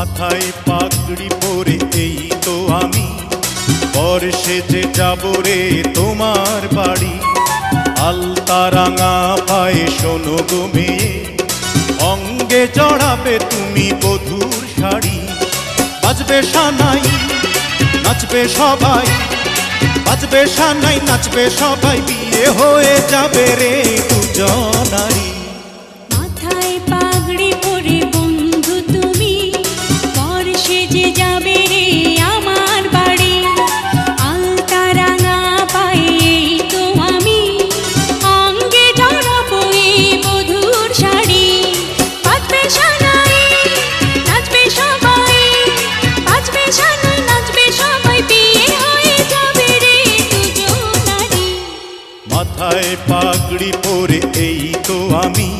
মাথায় পাগড়ি পরে এই তো আমি। পর সেজে যাব রে তোমার বাড়ি। আলতা রাঙা পায়ে শোনো গো অঙ্গে চড়াবে তুমি বধুর শাড়ি। বাজবে সানাই, নাচবে সবাই। বাজবে সানাই, নাচবে সবাই। বিয়ে হয়ে যাবে রে দুজনারী মাথায় পাগড়ি পরে এই তো আমি।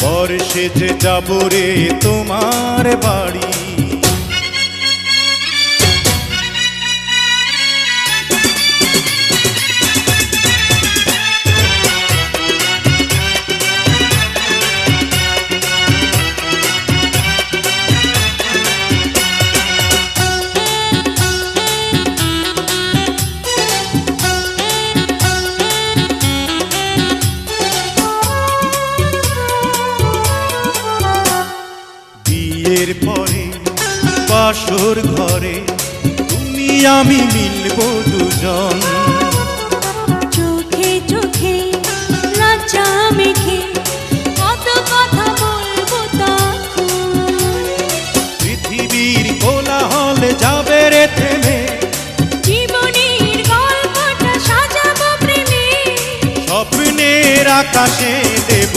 পর সেজে যাব রে তোমার বাড়ি। বিয়ের পরে বাসর ঘরে তুমি আমি মিলব দুজন। চোখে চোখে কত কথা বলব পৃথিবীর কোলাহলে যাবে রে থেমে। জীবনের গল্পটা সাজাবো প্রেমে। স্বপ্নের আকাশে দেব।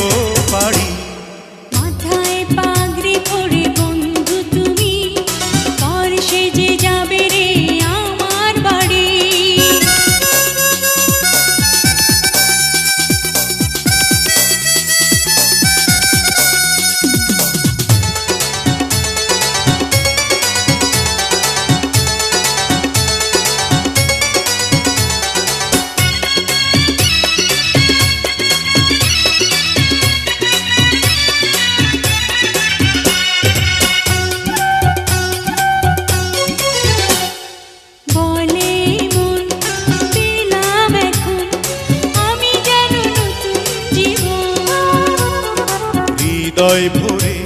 হৃদয় ভরে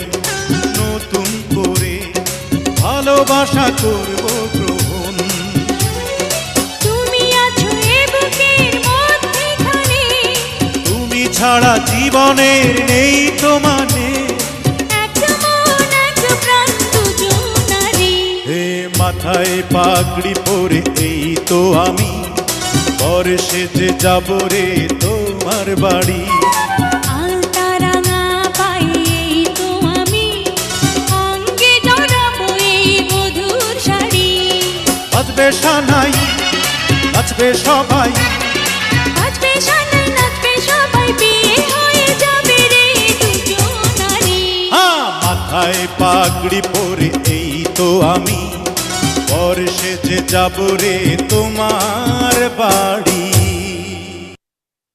নতুন করে ভালোবাসা করব গ্রহণ তুমি আছো এ বুকের মধ্যেখানে। তুমি ছাড়া জীবনের নেই তো মানে। এক মন এক প্রাণ দুজনারি হে মাথায় পাগড়ি পরে এই তো আমি। পর সেজে যাব রে তোমার বাড়ি। সানাই নাচবে সবাই। সানাই নাচবে সবাই বিয়ে হয়ে যাবে রে দুজনারি হ্যাঁ মাথায় পাগড়ি পরে এই তো আমি। পরে সেজে যাব রে তোমার বাড়ি।